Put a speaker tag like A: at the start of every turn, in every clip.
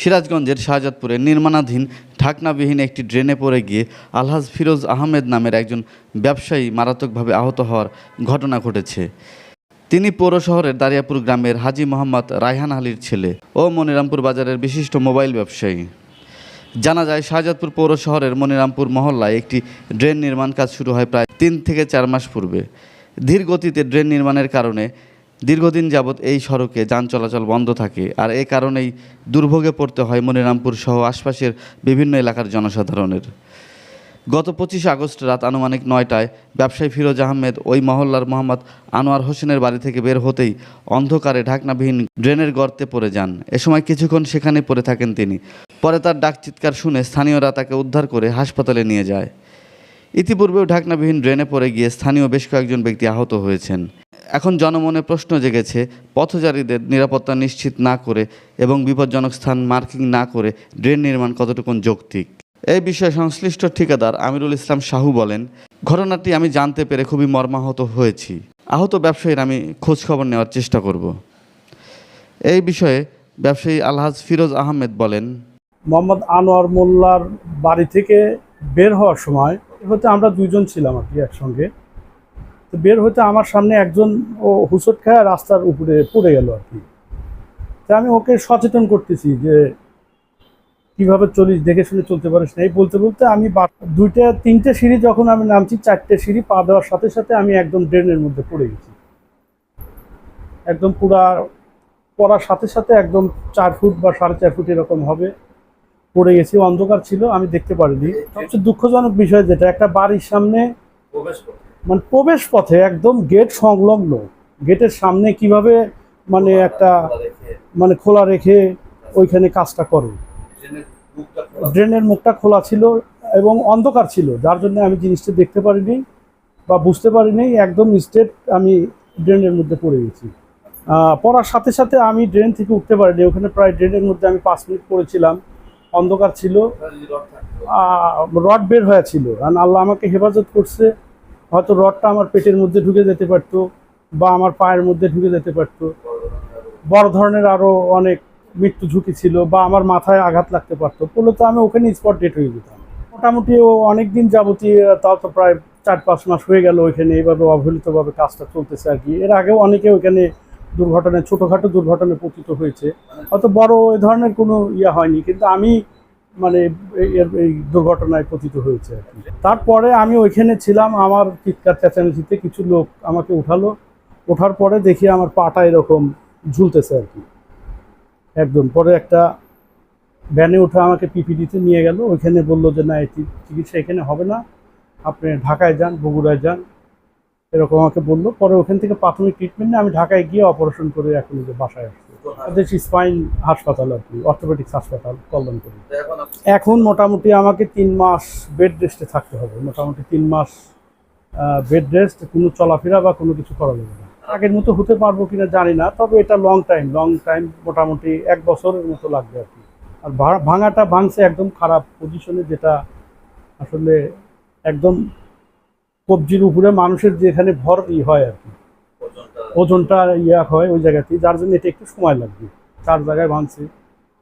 A: সিরাজগঞ্জের শাহজাদপুরে নির্মাণাধীন ঢাকনাবিহীন একটি ড্রেনে পড়ে গিয়ে আলহাজ ফিরোজ আহমেদ নামের একজন ব্যবসায়ী মারাত্মকভাবে আহত হওয়ার ঘটনা ঘটেছে। তিনি পৌর শহরের দারিয়াপুর গ্রামের হাজি মোহাম্মদ রায়হান আলীর ছেলে ও মনিরামপুর বাজারের বিশিষ্ট মোবাইল ব্যবসায়ী। জানা যায়, শাহজাদপুর পৌর শহরের মনিরামপুর মহল্লায় একটি ড্রেন নির্মাণ কাজ শুরু হয় প্রায় তিন থেকে চার মাস পূর্বে। ধীর গতিতে ড্রেন নির্মাণের কারণে দীর্ঘদিন যাবৎ এই সড়কে যান চলাচল বন্ধ থাকে আর এ কারণেই দুর্ভোগে পড়তে হয় মনিরামপুর সহ আশপাশের বিভিন্ন এলাকার জনসাধারণের। গত পঁচিশে আগস্ট রাত আনুমানিক নয়টায় ব্যবসায়ী ফিরোজ আহমেদ, ওই মহল্লার মোহাম্মদ আনোয়ার হোসেনের বাড়ি থেকে বের হতেই অন্ধকারে ঢাকনাবিহীন ড্রেনের গর্তে পড়ে যান। এ সময় কিছুক্ষণ সেখানে পড়ে থাকেন তিনি। পরে তার ডাক চিৎকার শুনে স্থানীয়রা তাকে উদ্ধার করে হাসপাতালে নিয়ে যায়। ইতিপূর্বেও ঢাকনাবিহীন ড্রেনে পড়ে গিয়ে স্থানীয় বেশ কয়েকজন ব্যক্তি আহত হয়েছেন। এখন জনমনে প্রশ্ন জেগেছে, পথচারীদের নিরাপত্তা নিশ্চিত না করে এবং বিপজ্জনক স্থান মার্কিং না করে ড্রেন নির্মাণ কতটুকুন যৌক্তিক? এই বিষয়ে সংশ্লিষ্ট ঠিকাদার আমিরুল ইসলাম শাহু বলেন, ঘটনাটি আমি জানতে পেরে খুবই মর্মাহত হয়েছি। আহত ব্যবসায়ীর আমি খোঁজ খবর নেওয়ার চেষ্টা করব। এই বিষয়ে ব্যবসায়ী আলহাজ ফিরোজ আহমেদ বলেন,
B: মোহাম্মদ আনোয়ার মোল্লার বাড়ি থেকে বের হওয়ার সময় হতে আমরা দুইজন ছিলাম আর কি একসঙ্গে। তো বের হতে আমার সামনে একজন ও হুসট খায় রাস্তার উপরে পড়ে গেল আর কি। তা আমি ওকে সচেতন করতেছি যে, কীভাবে চলিস, দেখে শুনে চলতে পারিস না। এই বলতে বলতে আমি দুইটা, তিনটে সিঁড়ি যখন আমি নামছি, চারটে সিঁড়ি পা দেওয়ার সাথে সাথে আমি একদম ড্রেনের মধ্যে পড়ে গেছি। একদম পুরা, পড়ার সাথে সাথে একদম চার ফুট বা সাড়ে চার ফুট এরকম হবে। পড়ে গেছি অন্ধকার ছিল, আমি দেখতে পারিনি। সবচেয়ে দুঃখজনক বিষয় যেটা, একটা বাড়ির সামনে মানে প্রবেশ পথে একদম গেট সংলগ্ন। গেটের সামনে কীভাবে মানে একটা মানে খোলা রেখে ওইখানে কাজটা করে। ড্রেনের মুখটা খোলা ছিল এবং অন্ধকার ছিল, যার জন্য আমি জিনিসটা দেখতে পারিনি বা বুঝতে পারিনি, একদম স্টেট আমি ড্রেনের মধ্যে পড়ে গেছি। পড়ার সাথে সাথে আমি ড্রেন থেকে উঠতে পারিনি, ওখানে প্রায় ড্রেনের মধ্যে আমি পাঁচ মিনিট পড়েছিলাম। অন্ধকার ছিল। রড বের হয়েছিল। আর আল্লাহ আমাকে হেফাজত করছে। হয়তো রডটা আমার পেটের মধ্যে ঢুকে যেতে পারত বা আমার পায়ের মধ্যে ঢুকে যেতে পারতো। বড় ধরনের আরও অনেক মৃত্যু ঝুঁকি ছিল বা আমার মাথায় আঘাত লাগতে পারতো। ফলে তো আমি ওখানে স্পট ডেট হয়ে যেতাম। মোটামুটি ও অনেক দিন যাবতীয়, তাও তো প্রায় চার পাঁচ মাস হয়ে গেল ওইখানে। এইভাবে অবহেলিতভাবে কাজটা চলতেছে আর কি। এর আগেও অনেকে ওইখানে দুর্ঘটনায়, ছোটোখাটো দুর্ঘটনায় পতিত হয়েছে। হয়তো বড় এই ধরনের কোনো ইয়ে হয়নি, কিন্তু আমি মানে এই দুর্ঘটনায় পতিত হয়েছে আর কি। তারপরে আমি ওইখানে ছিলাম, আমার চিৎকার চেঁচামেচিতে কিছু লোক আমাকে উঠালো। ওঠার পরে দেখি আমার পাটা এরকম ঝুলতেছে আর কি। একদম, পরে একটা ভ্যানে উঠে আমাকে পিপিডিতে নিয়ে গেল। ওইখানে বলল যে, না এই চিকিৎসা এখানে হবে না। আপনি ঢাকায় যান, বগুড়ায় যান। এরকম আমাকে বলল। পরে ওখান থেকে প্রাথমিক ট্রিটমেন্ট আমি ঢাকায় গিয়ে অপারেশন করে এখন যে বাসায় আসছি। আমাদের স্পাইন হাসপাতাল আর কি অর্থোপেডিক্স হাসপাতাল কল্যাণপুরি এখন মোটামুটি আমাকে তিন মাস বেড রেস্টে থাকতে হবে। মোটামুটি তিন মাস বেড রেস্ট কোনো চলাফেরা বা কোনো কিছু করা যাবে না। আগের মতো হতে পারব কিনা জানি না তবে এটা লং টাইম লং টাইম মোটামুটি এক বছরের মতো লাগবে আর কি। আর ভাঙাটা ভাঙছে একদম খারাপ পজিশনে যেটা আসলে একদম কবজির উপরে মানুষের যেখানে ভর ই হয় আর কি। ওজনটা ইয়া হয় ওই জায়গাতে যার জন্য এটা একটু সময় লাগবে। চার জায়গায় ভাঙছে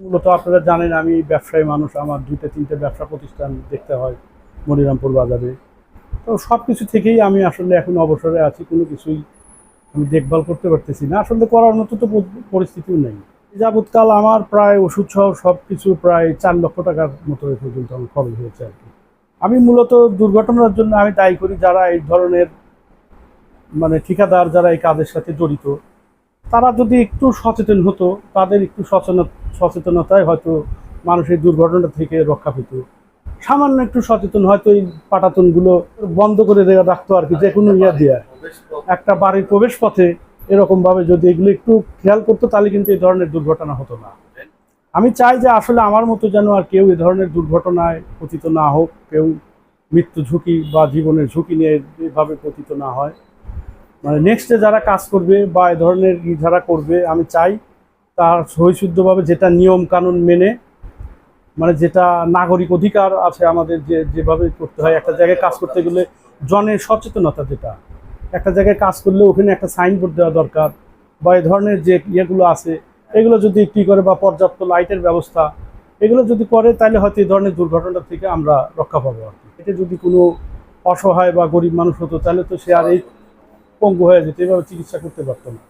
B: মূলত আপনারা জানেন, আমি ব্যবসায়ী মানুষ, আমার দুইটা, তিনটে ব্যবসা প্রতিষ্ঠান দেখতে হয় মনিরামপুর বাজারে। তো সব কিছু থেকেই আমি আসলে এখন অবসরে আছি, কোনো কিছুই আমি দেখভাল করতে পারতেছি না। আসলে করার মতো তো পরি- পরিস্থিতিও নেই। যাবৎকাল আমার প্রায় ওষুধ সহ সব কিছু প্রায় চার লক্ষ টাকার মতো পর্যন্ত আমার খরচ হয়েছে আর কি। আমি মূলত দুর্ঘটনার জন্য আমি দায়ী করি যারা এই ধরনের মানে ঠিকাদার যারা এই কাজের সাথে জড়িত, তারা যদি একটু সচেতন হতো, তাদের একটু সচেতন, সচেতনতায় হয়তো মানুষ এই দুর্ঘটনা থেকে রক্ষা পেত। সামান্য একটু সচেতন হয়তো এই পাটাতনগুলো বন্ধ করে রাখতো আর কি, যে কোনো ইয়া দেওয়া একটা বাড়ির প্রবেশ পথে এরকম ভাবে যদি এগুলো একটু খেয়াল করতো, তাহলে কিন্তু এই ধরনের দুর্ঘটনা হতো না। আমি চাই যে আসলে আমার মতো যেন আর কেউ এ ধরনের দুর্ঘটনায় পতিত না হোক, কেউ মৃত্যু ঝুঁকি বা জীবনের ঝুঁকি নিয়ে এভাবে পতিত না হয়। মানে নেক্সটে যারা কাজ করবে বা এ ধরনের ই যারা করবে, আমি চাই তার সহিশুদ্ধভাবে যেটা নিয়ম কানুন মেনে মানে যেটা নাগরিক অধিকার আছে আমাদের যে, যেভাবে করতে হয়, একটা জায়গায় কাজ করতে গেলে জনের সচেতনতা যেটা, একটা জায়গায় কাজ করলে ওখানে একটা সাইনবোর্ড দেওয়া দরকার বা এ ধরনের যে ইয়েগুলো আছে এগুলো যদি কি করে বা পর্যাপ্ত লাইটের ব্যবস্থা এগুলো যদি করে, তাহলে হয়তো এই ধরনের দুর্ঘটনা থেকে আমরা রক্ষা পাবো আর কি। এটা যদি কোনো অসহায় বা গরিব মানুষ হতো, তাহলে তো সে আর এই পঙ্গু হয়ে যেত, এভাবে চিকিৎসা করতে পারতো না।